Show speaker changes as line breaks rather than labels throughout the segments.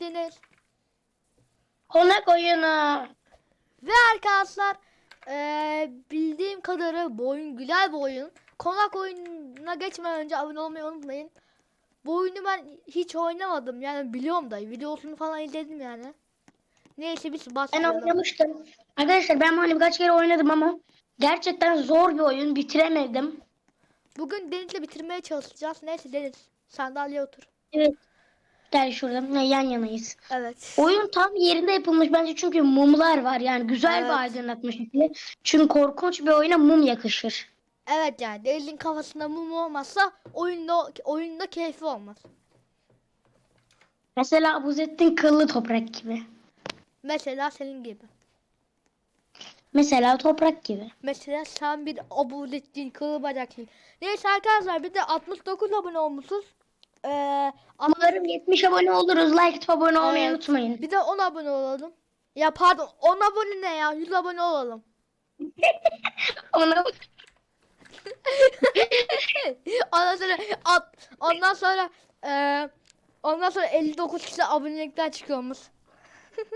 Deniz.
Konak oyunu.
Ve arkadaşlar eee, bildiğim kadarı bu oyun güzel bir oyun. Konak oyununa geçmeden önce abone olmayı unutmayın. Bu oyunu ben hiç oynamadım yani biliyorum da videosunu falan izledim yani. Neyse biz
Ben
başlayalım.
oynamıştım. Arkadaşlar ben hani birkaç kere oynadım ama gerçekten zor bir oyun. Bitiremedim.
Bugün Deniz'le bitirmeye çalışacağız. Neyse Deniz sandalyeye otur.
Evet. Gel şurada yan yanayız.
Evet.
Oyun tam yerinde yapılmış bence çünkü mumlar var yani güzel
Evet.
bir aydınlatma şekli. Çünkü korkunç bir oyuna mum yakışır.
Evet yani Deniz'in kafasında mum olmazsa oyunda oyunda keyfi olmaz.
Mesela Abuzettin kıllı toprak gibi.
Mesela senin gibi.
Mesela toprak gibi.
Mesela sen bir abuzettin kılı bacaksın. Neyse arkadaşlar bir de 69 abone olmuşuz. Ee,
Umarım 70 abone oluruz. Like atıp abone olmayı
Evet.
unutmayın.
bir de 10 abone olalım. Ya pardon 10 abone ne ya 100 abone olalım.
Ona
ondan sonra at, ondan sonra ee, ondan sonra 59 kişi abonelikten çıkıyormuş.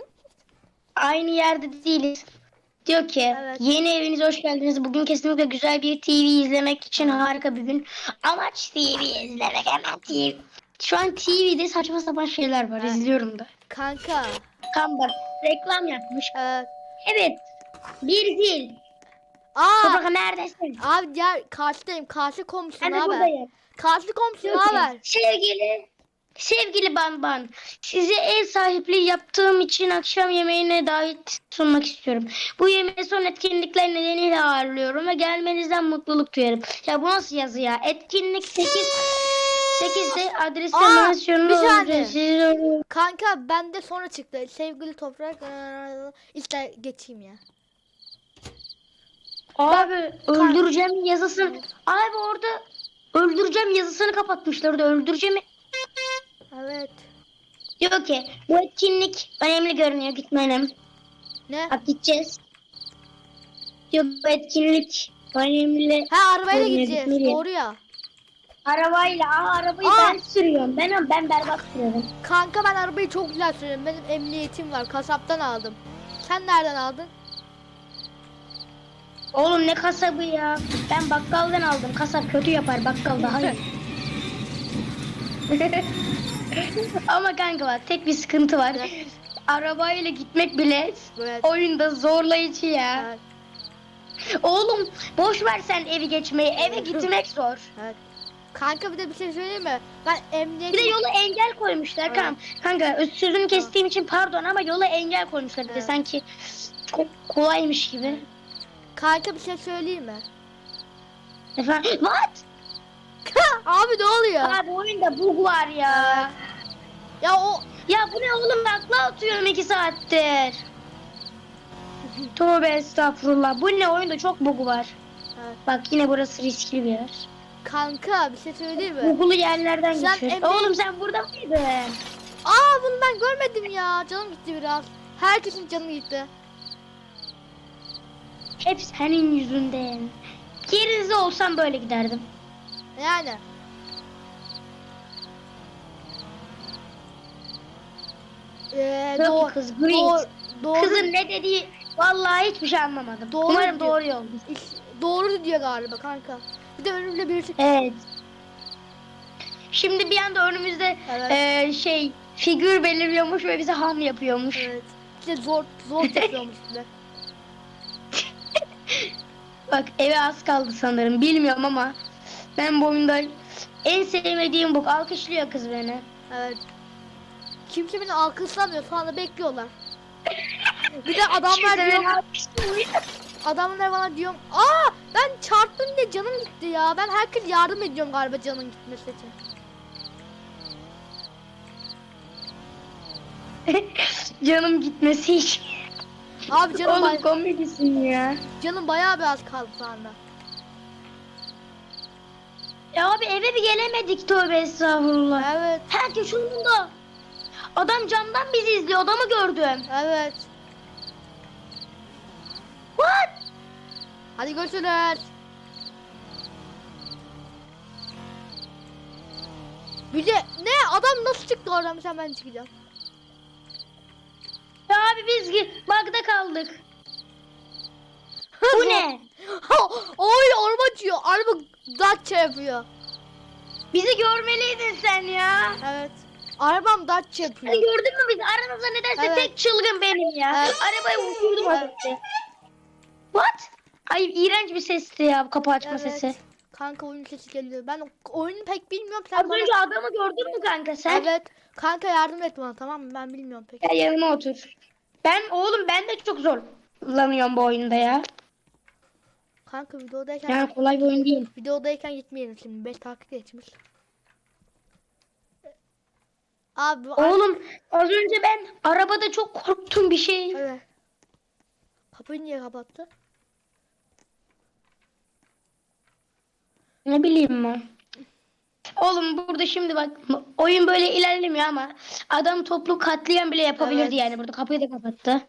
aynı yerde değiliz. Diyor ki
Evet.
yeni evinize hoş geldiniz. Bugün kesinlikle güzel bir TV izlemek için harika bir gün. Amaç TV izlemek hemen TV. Şu an TV'de saçma sapan şeyler var.
Evet.
izliyorum da.
Kanka.
Kan bak reklam yapmış.
Ee,
Evet. Bir zil.
aa
Toprak neredesin?
abi gel karşıdayım. Karşı komşu ne haber? Karşı komşu ne haber?
Sevgili Sevgili Banban, size ev sahipliği yaptığım için akşam yemeğine davet sunmak istiyorum. Bu yemeği son etkinlikler nedeniyle ağırlıyorum ve gelmenizden mutluluk duyarım. Ya bu nasıl yazı ya? Etkinlik 8 8'de adresi
Aa, bir saniye.
Siz-
Kanka bende sonra çıktı. Sevgili toprak eee, işte geçeyim ya.
Abi öldüreceğim yazısını. Abi orada öldüreceğim yazısını kapatmışlar orada öldüreceğim.
Evet.
Diyor ki bu etkinlik önemli görünüyor gitmenim.
Ne?
Bak gideceğiz. Yok bu etkinlik önemli.
Ha arabayla
Görünüyor,
gideceğiz.
gitmeliyim.
Doğru ya.
Arabayla. Aa arabayı
Aa!
ben sürüyorum. Ben ben berbat sürüyorum.
Kanka ben arabayı çok güzel sürüyorum. Benim emniyetim var. Kasaptan aldım. Sen nereden aldın?
Oğlum ne kasabı ya. Ben bakkaldan aldım. Kasap kötü yapar. Bakkal daha iyi. Ama kanka bak tek bir sıkıntı var. Arabayla gitmek bile
Evet.
oyunda zorlayıcı ya.
Evet.
Oğlum boş ver sen evi geçmeyi. Eve gitmek zor.
Kanka bir de bir şey söyleyeyim mi? Ben emniyet
Bir de yola engel koymuşlar
Evet.
kanka. Kanka sözünü kestiğim için pardon ama yola engel koymuşlar. Bir de
Evet.
sanki çok kolaymış gibi.
Kanka bir şey söyleyeyim mi?
Efendim? What?
Abi ne oluyor?
Abi oyunda bug var ya.
Ya o
Ya bu ne oğlum takla atıyorum iki saattir. Tövbe estağfurullah. Bu ne oyunda çok bug var.
Evet.
Bak yine burası riskli bir yer.
kanka bir şey söyleyeyim mi?
Bugulu yerlerden
Sen
geçiyor.
emniyet-
Oğlum sen burada mıydın?
Aa bunu ben görmedim ya. Canım gitti biraz. Herkesin canı gitti.
Hep senin yüzünden. Yerinizde olsam böyle giderdim.
Yani. Ee, doğru,
kız,
doğru, doğru,
Kızın ne dediği vallahi hiçbir şey anlamadım.
Doğru
Umarım
diyor.
doğru yol.
doğru diyor galiba kanka. Bir de önümde birisi.
Evet. Şimdi bir anda önümüzde
Evet.
eee, şey figür belirliyormuş ve bize ham yapıyormuş.
Evet. İşte zor zor yapıyormuş bize.
Bak eve az kaldı sanırım. Bilmiyorum ama ben bu oyunda en sevmediğim bu. Alkışlıyor kız beni.
Evet. Kimse beni alkışlamıyor. Anda bekliyorlar. Bir de adamlar diyor, adamlar bana diyorum. Aa ben çarptım diye canım gitti ya. Ben herkes yardım ediyorum galiba canın gitmesi için.
Canım gitmesi için.
Abi canım,
Oğlum
bay-
komiksin ya.
canım bayağı biraz kaldı şu anda.
Ya abi eve bir gelemedik tövbe estağfurullah.
Evet,
Herkes şununda. Adam camdan bizi izliyor. Adamı gördüm.
evet.
What?
Hadi görüşürüz. Bir de ne adam nasıl çıktı oradan mesela ben çıkacağım.
Abi biz gi- bug'da kaldık. Bu ne?
Oy araba açıyor. Araba Dacia yapıyor.
Bizi görmeliydin sen ya.
Evet. Arabam
Sen
yapıyor.
gördün mü bizi? Aranızda nedense
Evet.
tek çılgın benim ya.
Evet.
Arabayı vurdum az
Evet.
önce. What? Ay iğrenç bir sesti ya kapı açma sesi.
Kanka oyun sesi geliyor. Ben oyunu pek bilmiyorum. Sen
Az
bana...
önce adamı gördün mü kanka sen?
Evet. Kanka yardım et bana tamam mı? Ben bilmiyorum pek.
Gel yanıma otur. Ben oğlum ben de çok zorlanıyorum bu oyunda ya.
Kanka videodayken
Yani kolay bir oyun değil.
videodayken gitmeyelim şimdi. 5 takip geçmiş. Abi
Oğlum az önce ben arabada çok korktum bir şey.
Evet. Kapıyı niye kapattı?
Ne bileyim ben. Oğlum burada şimdi bak oyun böyle ilerlemiyor ama adam toplu katliam bile yapabilirdi
Evet.
yani burada kapıyı da kapattı.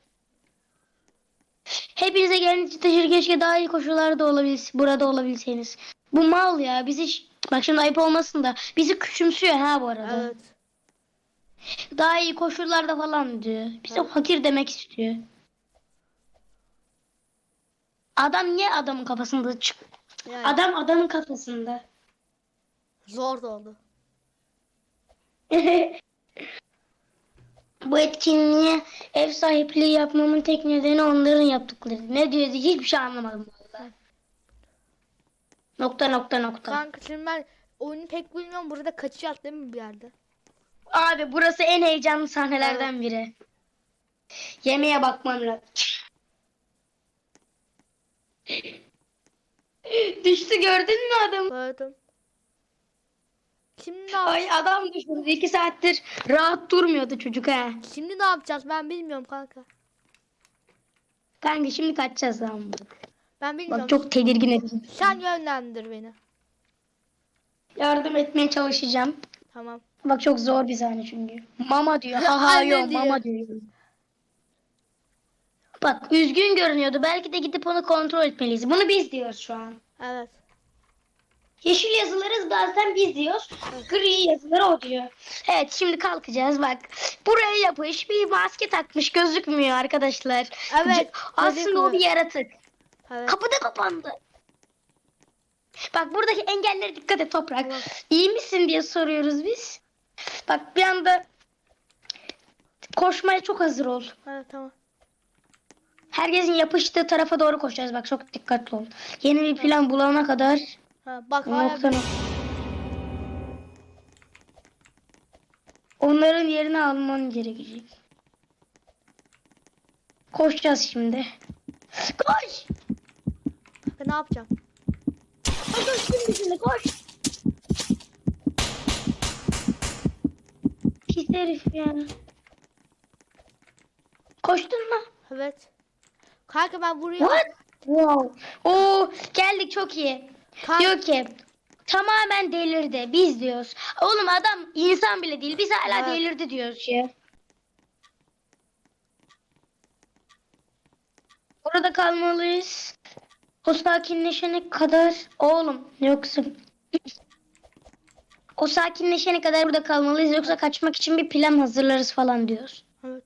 Hepinize geldiğiniz için teşekkür keşke daha iyi koşullarda olabil burada olabilseniz. Bu mal ya bizi bak şimdi ayıp olmasın da bizi küçümsüyor ha bu arada.
Evet.
Daha iyi koşullarda falan diyor. Bize
Evet.
fakir demek istiyor. Adam niye adamın kafasında çık?
Yani
Adam adamın kafasında.
zor da oldu.
Bu etkinliğe ev sahipliği yapmamın tek nedeni onların yaptıkları. Ne diyordu hiçbir şey anlamadım vallahi. Nokta nokta nokta.
Kanka şimdi ben oyunu pek bilmiyorum. Burada kaçacağız değil mi bir yerde?
Abi burası en heyecanlı sahnelerden biri. Yemeğe bakmam lazım. Düştü gördün mü adam?
Gördüm. Şimdi ne
Ay adam düşürdü. iki saattir rahat durmuyordu çocuk ha.
Şimdi ne yapacağız ben bilmiyorum kanka.
Kanka şimdi kaçacağız lan.
Ben bilmiyorum.
Bak çok tedirgin edici.
Sen yönlendir beni.
Yardım etmeye çalışacağım.
Tamam.
Bak çok zor bir sahne çünkü. Mama diyor. Ha ha yo
diyor.
mama diyor. Bak üzgün görünüyordu. Belki de gidip onu kontrol etmeliyiz. Bunu biz diyoruz şu an.
Evet.
Yeşil yazıları bazen biz diyoruz. Gri yazıları o diyor. Evet şimdi kalkacağız bak. Buraya yapış bir maske takmış gözükmüyor arkadaşlar.
Evet,
Aslında o bir yaratık.
Evet.
Kapıda kapandı. Bak buradaki engellere dikkat et toprak.
Tamam.
İyi misin diye soruyoruz biz. Bak bir anda koşmaya çok hazır ol.
Evet tamam.
Herkesin yapıştığı tarafa doğru koşacağız. Bak çok dikkatli ol. Yeni bir plan bulana kadar
Ha, bak hala
nokta. Onların yerini alman gerekecek. Koşacağız şimdi. Koş!
Kanka ne yapacağım?
Koş koş şimdi şimdi koş. Pis herif ya. Koştun mu?
Evet. Kanka ben buraya...
What? Wow. Oo geldik çok iyi.
Kanka,
Diyor ki tamamen delirdi. Biz diyoruz. Oğlum adam insan bile değil. Biz hala
Evet.
delirdi diyoruz ya. Burada kalmalıyız. O sakinleşene kadar oğlum yoksa o sakinleşene kadar burada kalmalıyız yoksa kaçmak için bir plan hazırlarız falan diyoruz.
evet.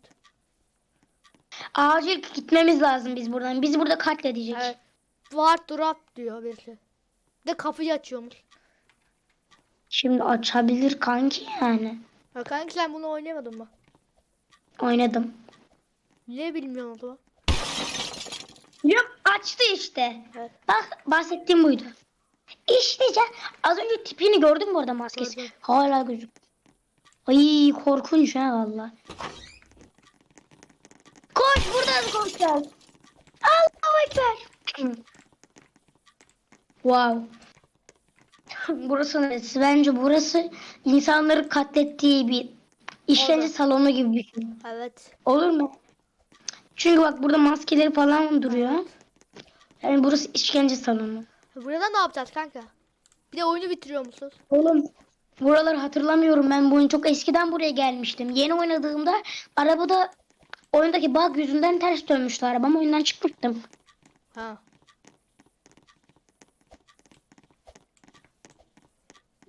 Acil gitmemiz lazım biz buradan. Bizi burada katledecek.
Evet. Var drop diyor birisi. De kapıyı açıyormuş.
Şimdi açabilir kanki yani.
Ha, kanka sen bunu oynayamadın mı?
Oynadım.
Niye bilmiyorum o zaman?
Yok açtı işte.
Evet.
Bak bahsettiğim buydu. İşte can. Az önce tipini gördün mü orada maskesi?
Gördüm.
Hala gözük. Ay korkunç ha valla. Koş buradan koşacağız. Allahu Ekber. Wow. burası neresi? Bence burası insanları katlettiği bir işkence
Orada.
salonu gibi bir şey.
Evet.
Olur mu? Çünkü bak burada maskeleri falan duruyor. Yani burası işkence salonu.
Burada ne yapacağız kanka? Bir de oyunu bitiriyor musunuz?
Oğlum buraları hatırlamıyorum ben bu oyun çok eskiden buraya gelmiştim. Yeni oynadığımda arabada oyundaki bug yüzünden ters dönmüştü arabam oyundan çıkmıştım.
Ha.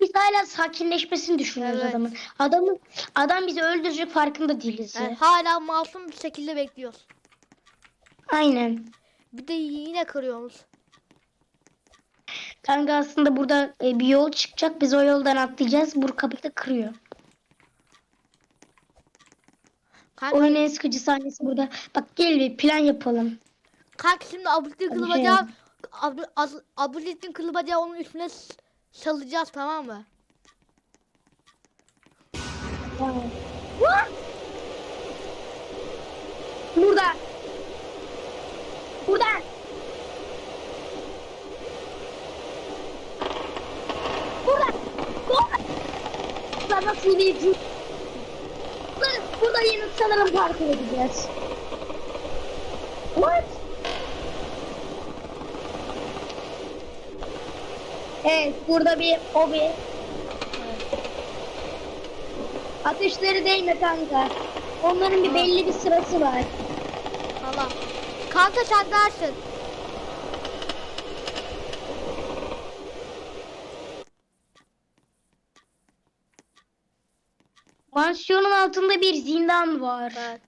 Biz hala sakinleşmesini düşünüyoruz
Evet.
adamın. Adamın adam bizi öldürecek farkında değiliz ya.
Yani hala masum bir şekilde bekliyoruz.
Aynen.
Bir de yine kırıyoruz.
Kanka aslında burada e, bir yol çıkacak. Biz o yoldan atlayacağız. Bu kapıyı da kırıyor.
Kanka,
Oyunun en sıkıcı sahnesi burada. Bak gel bir plan yapalım.
kanka şimdi Abdülhamit
Hadi
kılıbacağı Ab- Az- Abdülhamit kılıbacağı onun üstüne s- salacağız tamam mı?
Burada. Burada. Burada. Burada. Burada cü- Burada, burada yeni sanırım parkur edeceğiz. What? Evet burada bir hobi. Atışları değme kanka. Onların bir belli bir sırası var.
Allah. Kanka sen dersin.
Mansiyonun altında bir zindan var.
Evet.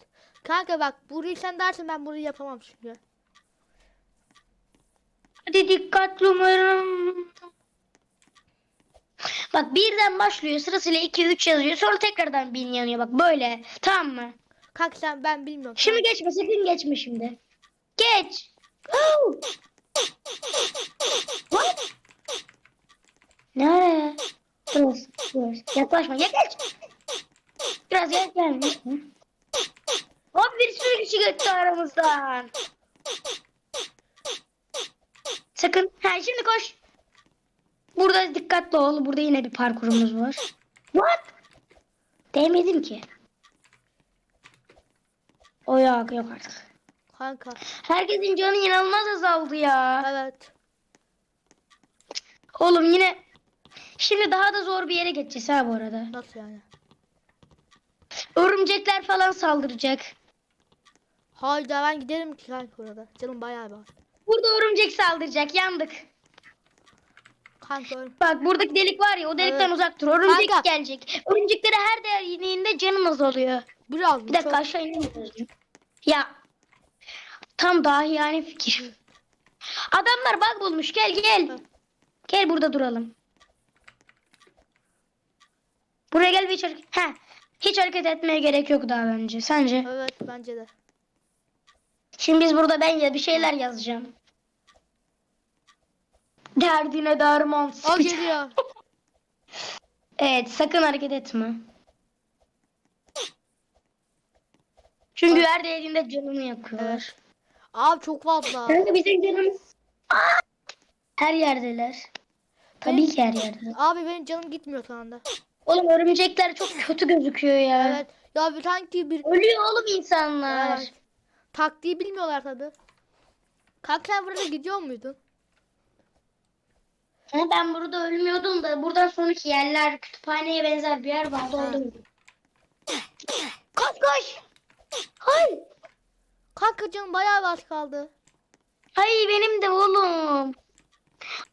Kanka bak burayı sen dersin ben burayı yapamam çünkü.
Hadi dikkatli umarım. Bak birden başlıyor sırasıyla 2 3 yazıyor sonra tekrardan bin yanıyor bak böyle tamam mı?
Kanka sen ben bilmiyorum.
Şimdi geçme sakın geçme şimdi. Geç. What? Nereye? Dur, dur. Yaklaşma. Ya geç. Biraz gel gelme. Hop bir sürü kişi gitti aramızdan. Sakın. Ha şimdi koş. Burada dikkatli ol. Burada yine bir parkurumuz var. What? Değmedim ki. O yok yok artık.
Kanka.
Herkesin canı inanılmaz azaldı ya.
Evet.
Oğlum yine şimdi daha da zor bir yere geçeceğiz ha bu arada.
Nasıl yani?
Örümcekler falan saldıracak.
Haydi ben giderim ki kanka burada. Canım bayağı var.
Burada örümcek saldıracak. Yandık.
Kanka öyle.
Bak buradaki delik var ya o delikten
Evet.
uzak dur. Örümcek
Kanka.
gelecek. Örümceklere her değdiğinde canın azalıyor.
Biraz
Bir dakika
çok-
aşağı inemiyoruz. Ya tam dahi yani fikir. Adamlar bug bulmuş. Gel gel. Gel burada duralım. Buraya gel bir hiç hareket. Heh. Hiç hareket etmeye gerek yok daha önce. Sence?
Evet bence de.
Şimdi biz burada ben ya bir şeyler yazacağım. Derdine derman.
O geliyor.
Evet sakın hareket etme. Çünkü her değdiğinde canını yakıyorlar.
Evet. Abi çok fazla.
Kanka bizim canımız... Her yerdeler. Tabii ki her yerdeler.
Abi benim canım gitmiyor şu anda.
Oğlum örümcekler çok kötü gözüküyor ya.
Evet. Ya bir sanki bir
Ölüyor oğlum insanlar.
Evet. taktiği bilmiyorlar tabi. Kanka sen burada gidiyor muydun?
Ben burada ölmüyordum da buradan sonraki yerler kütüphaneye benzer bir yer vardı orada öldüm. Koş koş. Hay.
Kanka canım bayağı az kaldı.
Ay benim de oğlum.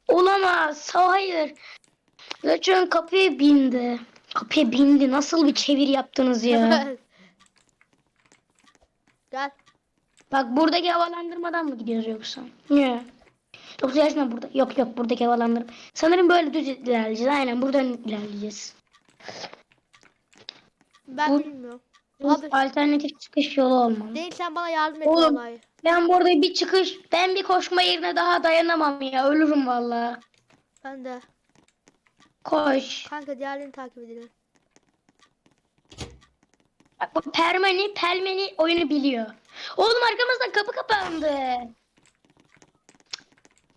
Olamaz. Hayır. Lütfen kapıya bindi. Kapıya bindi. Nasıl bir çevir yaptınız ya?
Gel.
Bak buradaki havalandırmadan mı gidiyoruz yoksa? Yok. Yoksa gerçekten burada. Yok yok buradaki havalandırma. Sanırım böyle düz ilerleyeceğiz. Aynen buradan ilerleyeceğiz.
Ben
Bu-
bilmiyorum. Abi
alternatif çıkış yolu olmalı.
değil sen bana yardım et
Oğlum.
vallahi.
Ben burada bir çıkış, ben bir koşma yerine daha dayanamam ya. Ölürüm vallahi.
Ben de.
Koş.
Kanka diğerlerini takip edelim.
Bak bu Permani, Pelmeni oyunu biliyor. Oğlum arkamızdan kapı kapandı.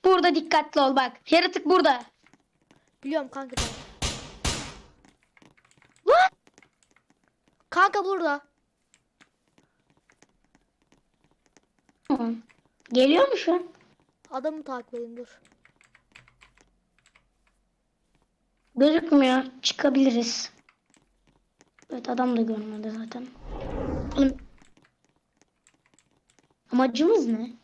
Burada dikkatli ol bak. Yaratık burada.
Biliyorum kanka.
What?
Kanka burada.
Geliyor mu şu an?
Adamı takip edin dur.
Gözükmüyor. Çıkabiliriz. Evet adam da görmedi zaten. Oğlum. Amacımız ne?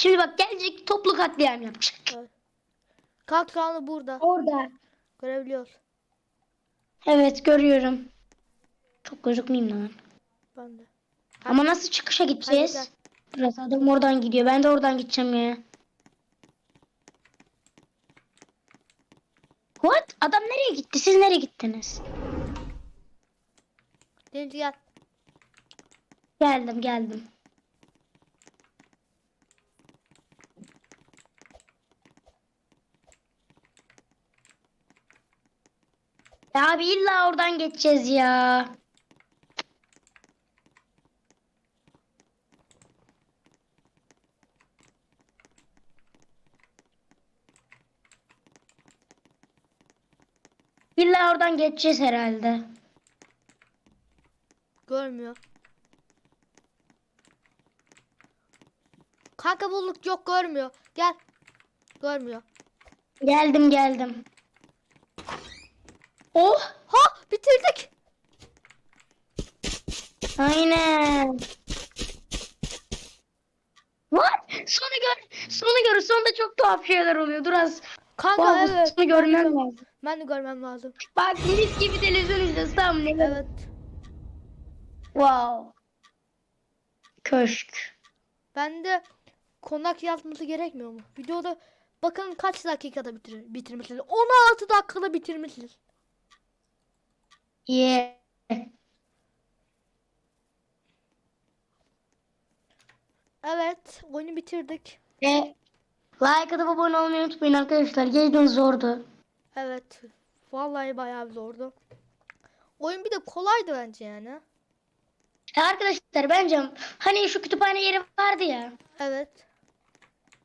Şimdi bak gelecek toplu katliam yapacak.
Evet. Kalk anda burada.
Orada.
Görebiliyoruz.
Evet görüyorum. Çok gözükmeyeyim lan.
Ben de.
Ama nasıl çıkışa
Hadi
gideceğiz? Biraz adam oradan gidiyor. Ben de oradan gideceğim ya. What? Adam nereye gitti? Siz nereye gittiniz?
Deniz gel.
Geldim geldim. Ya abi illa oradan geçeceğiz ya. İlla oradan geçeceğiz herhalde.
Görmüyor. Kanka bulduk yok görmüyor. Gel. Görmüyor.
Geldim geldim. Oh
Ha bitirdik.
aynen. What? Sonu gör. Sonu gör. Sonunda çok tuhaf şeyler oluyor. Dur az.
Kanka
Wow,
evet.
Sonu görmem lazım.
Ben de görmem lazım.
Bak mis gibi televizyon izliyoruz tamam mı?
Evet.
Wow. Köşk.
Ben de konak yazması gerekmiyor mu? Videoda bakın kaç dakikada bitir bitirmişsiniz. 16 dakikada bitirmişsiniz.
Yeah.
Evet, oyunu bitirdik.
Ve like atıp abone olmayı unutmayın arkadaşlar. Gerçekten zordu.
Evet. Vallahi bayağı bir zordu. Oyun bir de kolaydı bence yani.
E arkadaşlar bence hani şu kütüphane yeri vardı ya.
Evet.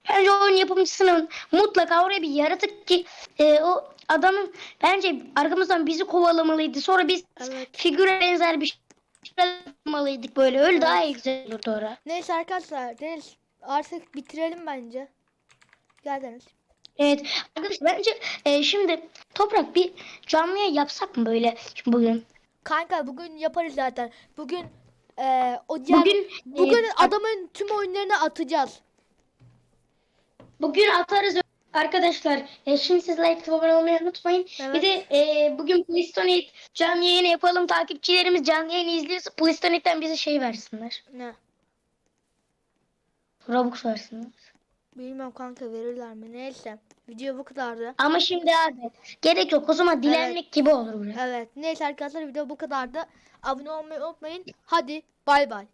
Bence oyun yapımcısının mutlaka oraya bir yaratık ki e, o adamın bence arkamızdan bizi kovalamalıydı. Sonra biz
Evet.
figüre benzer bir şey yapmalıydık böyle. Öyle daha iyi güzel olurdu orada.
Neyse arkadaşlar, Deniz artık bitirelim bence. Gel Deniz.
Evet arkadaşlar bence e, şimdi toprak bir canlı yayın yapsak mı böyle bugün?
Kanka bugün yaparız zaten. Bugün eee o diğer
Bugün,
bugün
e,
adamın tüm oyunlarını atacağız.
Bugün atarız arkadaşlar. E, şimdi siz like abone olmayı unutmayın.
Evet.
Bir de e, bugün Plistonit canlı yayını yapalım. Takipçilerimiz canlı yayını izliyorsa Plistonit'ten bize şey versinler.
Ne?
Robux versinler.
Bilmem kanka verirler mi? Neyse. Video bu kadardı.
Ama şimdi abi gerek yok. O zaman dilenmek gibi olur buraya.
Evet. Neyse arkadaşlar video bu kadardı. Abone olmayı unutmayın. Hadi bay bay.